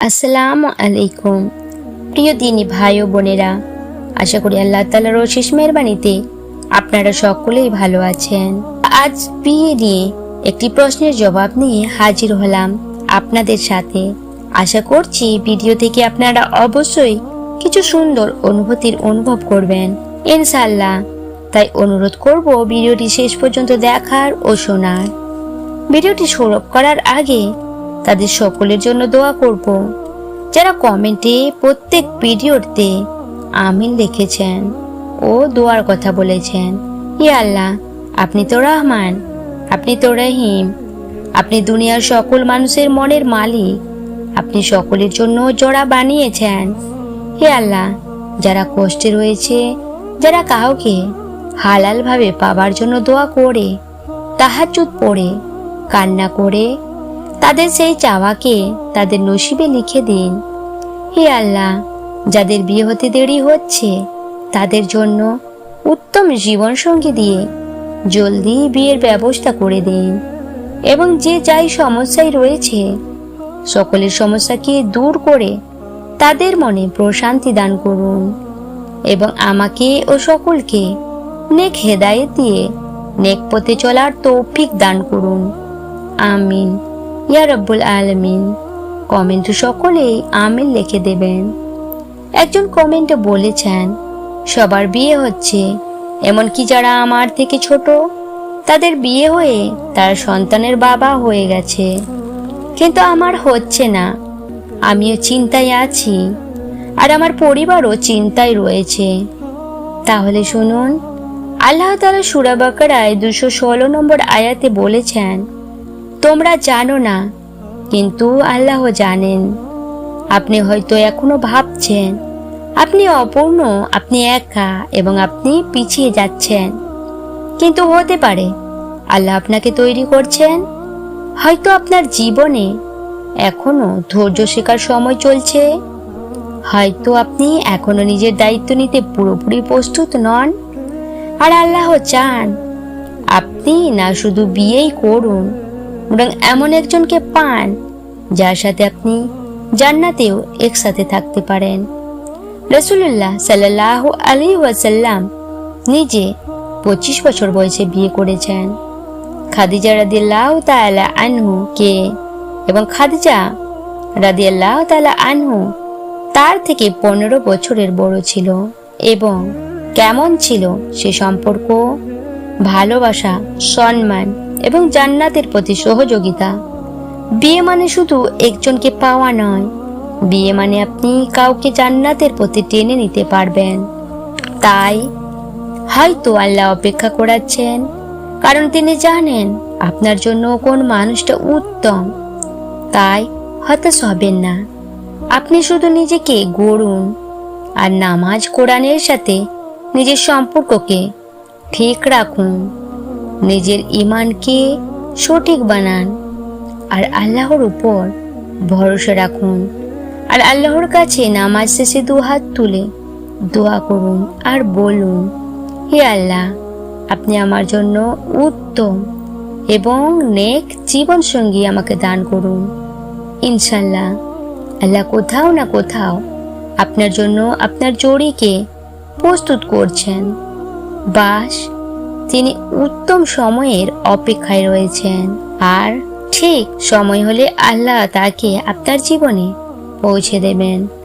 আসসালামু আলাইকুম। প্রিয় দিনী ভাই ও বোনেরা, আশা করি আল্লাহ তালার অশেষ মেহরবানিতে আপনারা সকলেই ভালো আছেন। আজ বিয়ে নিয়ে একটি প্রশ্নের জবাব নিয়ে হাজির হলাম আপনাদের সাথে। আশা করছি ভিডিও থেকে আপনারা অবশ্যই কিছু সুন্দর অনুভূতির অনুভব করবেন। ইনশাল্লাহ তাই অনুরোধ করব ভিডিওটি শেষ পর্যন্ত দেখার ও শোনার। ভিডিওটি সৌরভ করার আগে তাদের সকলের জন্য দোয়া করব। যারা কমেন্টে প্রত্যেক ভিডিওতে আমিন লিখেছেন ও দোয়ার কথা বলেছেন ই আল্লাহ, আপনি তো রহমান, আপনি তো রহিম, আপনি দুনিয়ার সকল মানুষের মনের মালিক, আপনি সকলের জন্য জোড়া বানিয়েছেন। হে আল্লাহ, যারা কষ্টে রয়েছে, যারা কাউকে হালালভাবে পাবার জন্য দোয়া করে তাহাজুদ পড়ে, কান্না করে তাদের সেই চাওয়াকে তাদের নসিবে লিখে দিন। হে আল্লাহ, যাদের বিয়ে হতে দেরি হচ্ছে, তাদের জন্য উত্তম জীবনসঙ্গী দিয়ে জলদি বিয়ের ব্যবস্থা করে দিন। এবং যে যাই সমস্যায় রয়েছে, সকলের সমস্যাকে দূর করে তাদের মনে প্রশান্তি দান করুন এবং আমাকে ও সকলকে নেক হেদায়েত দিয়ে নেক পথে চলার তৌফিক দান করুন। আমিন। ইয়া রব্বুল আলমিন। কমেন্টে সকলেই আমিন লিখে দেবেন। একজন কমেন্টে বলেছেন, সবার বিয়ে হচ্ছে এমনকি যারা আমার থেকে ছোট? তাদের বিয়ে হয়ে তার সন্তানের বাবা হয়ে গেছে। কিন্তু আমার হচ্ছে না, আমিও চিন্তায় আছি, আর আমার পরিবারও চিন্তায় রয়েছে। তাহলে শুনুন, আল্লাহ তালা সুরাবাকারায় দুশো ষোলো নম্বর আয়াতে বলেছেন তোমরা জানো না, কিন্তু আল্লাহ জানেন। আপনি হয়তো এখনও ভাবছেন, আপনি অপূর্ণ, আপনি একা এবং আপনি পিছিয়ে যাচ্ছেন। কিন্তু হতে পারে, আল্লাহ আপনাকে তৈরি করছেন। হয়তো আপনার জীবনে এখনও ধৈর্য শেখার সময় চলছে। হয়তো আপনি এখনও নিজের দায়িত্ব নিতে পুরোপুরি প্রস্তুত নন। আর আল্লাহ চান, আপনি না শুধু বিয়েই করুন বরং এমন একজনকে পান, যার সাথে আপনি জান্নাতেও একসাথে থাকতে পারেন। রসুল্লাহ সাল্লাহ আলী ওয়াসাল্লাম নিজে পঁচিশ বছর বয়সে বিয়ে করেছেন। খাদিজা রাদিয়াল্লাহ তাআলা আনহু কে এবং খাদিজা রাদিয়াল্লাহ তাআলা আনহু তার থেকে পনেরো বছরের বড় ছিল এবং কেমন ছিল সে সম্পর্ক, ভালোবাসা, সম্মান এবং জান্নাতের প্রতি সহযোগিতা। বিয়ে মানে শুধু একজনকে পাওয়া নয়। বিয়ে মানে আপনি কাউকে জান্নাতের প্রতি টেনে নিতে পারবেন। তাই হয়তো আল্লাহ অপেক্ষা করাচ্ছেন, কারণ তিনি জানেন আপনার জন্য কোন মানুষটা উত্তম। তাই হতাশ হবেন না। আপনি শুধু নিজেকে গড়ুন আর নামাজ কোরআনের সাথে নিজের সম্পর্ককে ঠিক রাখুন। নিজের ইমানকে সঠিক বানান আর আল্লাহর উপর ভরসা রাখুন। আর আল্লাহর কাছে নামাজ শেষে দু হাত তুলে দোয়া করুন আর বলুন, হে আল্লাহ, আপনি আমার জন্য উত্তম এবং নেক জীবন সঙ্গী আমাকে দান করুন। ইনশাল্লাহ আল্লাহ কোথাও না কোথাও আপনার জন্য আপনার জড়িকে প্রস্তুত করছেন। বাস তিনি উত্তম সময়ের অপেক্ষায় রয়েছেন। আর ঠিক সময় হলে আল্লাহ তাকে আপনার জীবনে পৌঁছে দেবেন।